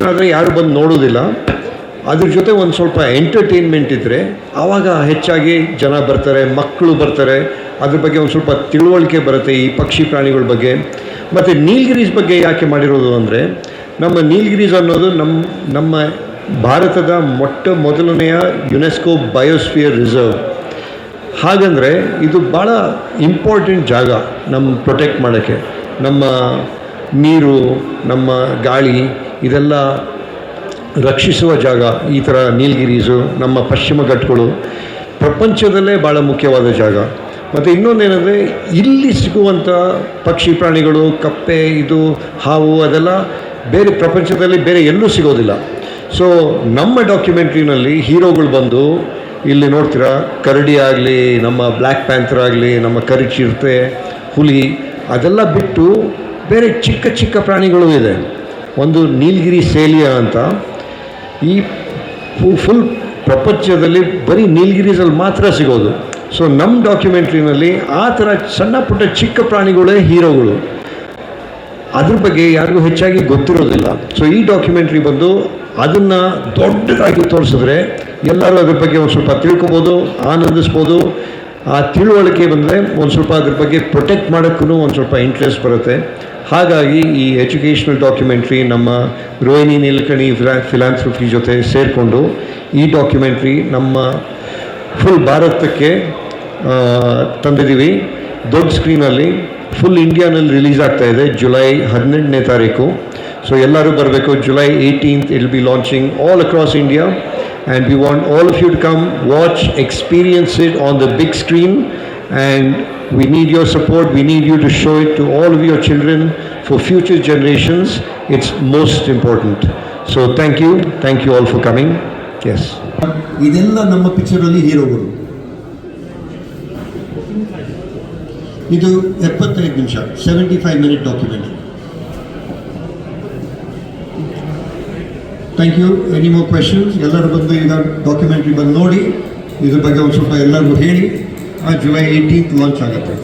Exhibition ಆದರೆ ಯಾರು ಬಂದು ನೋಡೋದಿಲ್ಲ ಅದ್ರ ಜೊತೆ ಒಂದು ಸ್ವಲ್ಪ ಎಂಟರ್ಟೈನ್ಮೆಂಟ್ ಇದ್ದರೆ ಆವಾಗ ಹೆಚ್ಚಾಗಿ ಜನ ಬರ್ತಾರೆ, ಮಕ್ಕಳು ಬರ್ತಾರೆ. ಅದ್ರ ಬಗ್ಗೆ ಒಂದು ಸ್ವಲ್ಪ ತಿಳುವಳಿಕೆ ಬರುತ್ತೆ ಈ ಪಕ್ಷಿ ಪ್ರಾಣಿಗಳ ಬಗ್ಗೆ. ಮತ್ತು ನೀಲ್ಗಿರೀಸ್ ಬಗ್ಗೆ ಯಾಕೆ ಮಾಡಿರೋದು ಅಂದರೆ, ನಮ್ಮ ನೀಲ್ಗಿರೀಸ್ ಅನ್ನೋದು ನಮ್ಮ ನಮ್ಮ ಭಾರತದ ಮೊಟ್ಟ ಮೊದಲನೆಯ ಯುನೆಸ್ಕೋ ಬಯೋಸ್ಫಿಯರ್ ರಿಸರ್ವ್. ಹಾಗಂದರೆ ಇದು ಭಾಳ ಇಂಪಾರ್ಟೆಂಟ್ ಜಾಗ ನಮ್ಮ ಪ್ರೊಟೆಕ್ಟ್ ಮಾಡೋಕ್ಕೆ. ನಮ್ಮ ನೀರು, ನಮ್ಮ ಗಾಳಿ ಇದೆಲ್ಲ ರಕ್ಷಿಸುವ ಜಾಗ, ಈ ಥರ ನೀಲಗಿರೀಸು, ನಮ್ಮ ಪಶ್ಚಿಮ ಘಟ್ಟಗಳು, ಪ್ರಪಂಚದಲ್ಲೇ ಭಾಳ ಮುಖ್ಯವಾದ ಜಾಗ. ಮತ್ತು ಇನ್ನೊಂದೇನೆಂದರೆ, ಇಲ್ಲಿ ಸಿಗುವಂಥ ಪಕ್ಷಿ ಪ್ರಾಣಿಗಳು, ಕಪ್ಪೆ, ಇದು, ಹಾವು, ಅದೆಲ್ಲ ಬೇರೆ ಪ್ರಪಂಚದಲ್ಲಿ ಬೇರೆ ಎಲ್ಲೂ ಸಿಗೋದಿಲ್ಲ. ಸೊ ನಮ್ಮ ಡಾಕ್ಯುಮೆಂಟ್ರಿನಲ್ಲಿ ಹೀರೋಗಳು ಬಂದು, ಇಲ್ಲಿ ನೋಡ್ತೀರಾ, ಕರಡಿ ಆಗಲಿ, ನಮ್ಮ ಬ್ಲ್ಯಾಕ್ ಪ್ಯಾಂಥರ್ ಆಗಲಿ, ನಮ್ಮ ಕರಿಚಿರತೆ ಹುಲಿ, ಅದೆಲ್ಲ ಬಿಟ್ಟು ಬೇರೆ ಚಿಕ್ಕ ಚಿಕ್ಕ ಪ್ರಾಣಿಗಳು ಇದೆ. ಒಂದು ನೀಲಗಿರಿ ಸೇಲಿಯಾ ಅಂತ, ಈ ಫುಲ್ ಪ್ರಪಂಚದಲ್ಲಿ ಬರೀ ನೀಲಗಿರೀಸಲ್ಲಿ ಮಾತ್ರ ಸಿಗೋದು. ಸೊ ನಮ್ಮ ಡಾಕ್ಯುಮೆಂಟ್ರಿನಲ್ಲಿ ಆ ಥರ ಸಣ್ಣ ಪುಟ್ಟ ಚಿಕ್ಕ ಪ್ರಾಣಿಗಳೇ ಹೀರೋಗಳು. ಅದ್ರ ಬಗ್ಗೆ ಯಾರಿಗೂ ಹೆಚ್ಚಾಗಿ ಗೊತ್ತಿರೋದಿಲ್ಲ. ಸೊ ಈ ಡಾಕ್ಯುಮೆಂಟ್ರಿ ಬಂದು ಅದನ್ನು ದೊಡ್ಡದಾಗಿ ತೋರಿಸಿದ್ರೆ ಎಲ್ಲರೂ ಅದ್ರ ಬಗ್ಗೆ ಒಂದು ಸ್ವಲ್ಪ ತಿಳ್ಕೊಬೋದು, ಆನಂದಿಸ್ಬೋದು. ಆ ತಿಳುವಳಿಕೆ ಬಂದರೆ ಒಂದು ಸ್ವಲ್ಪ ಅದ್ರ ಬಗ್ಗೆ ಪ್ರೊಟೆಕ್ಟ್ ಮಾಡೋಕ್ಕೂ ಒಂದು ಸ್ವಲ್ಪ ಇಂಟ್ರೆಸ್ಟ್ ಬರುತ್ತೆ. ಹಾಗಾಗಿ ಈ ಎಜುಕೇಷನಲ್ ಡಾಕ್ಯುಮೆಂಟ್ರಿ ನಮ್ಮ ರೋಹಿಣಿ ನೀಲಕಣಿ ಫಿಲಾ ಫಿಲಾನ್ಥ್ರಫಿ ಜೊತೆ ಸೇರಿಕೊಂಡು ಈ ಡಾಕ್ಯುಮೆಂಟ್ರಿ ನಮ್ಮ ಫುಲ್ ಭಾರತಕ್ಕೆ ತಂದಿದ್ದೀವಿ. ದೊಡ್ಡ ಸ್ಕ್ರೀನಲ್ಲಿ ಫುಲ್ ಇಂಡಿಯಾನಲ್ಲಿ ರಿಲೀಸ್ ಆಗ್ತಾ ಇದೆ ಜುಲೈ ಹದಿನೆಂಟನೇ ತಾರೀಕು. ಸೊ ಎಲ್ಲರೂ ಬರಬೇಕು. July eighteenth will be launching all across India and we want all of you to come watch experience it on the big screen and we need your support we need you to show it to all of your children for future generations it's most important so thank you thank you all for coming yes ಇದೆಲ್ಲ ನಮ್ಮ ಪಿಕ್ಚರಲ್ಲಿ ಹೀರೋಗಳು ಇದು ಎಪ್ಪತ್ತೈದು ನಿಮಿಷ seventy five minute document thank you any more questions ಎಲ್ಲರೂ ಬಂದು ಈಗ documentary ಬಂದು ನೋಡಿ ಇದ್ರ ಬಗ್ಗೆ ಒಂದು ಸ್ವಲ್ಪ ಎಲ್ಲರಿಗೂ ಹೇಳಿ ಆ ಜುಲೈ ಏಯ್ಟೀನ್ತ್ ಲಾಂಚ್ ಆಗುತ್ತೆ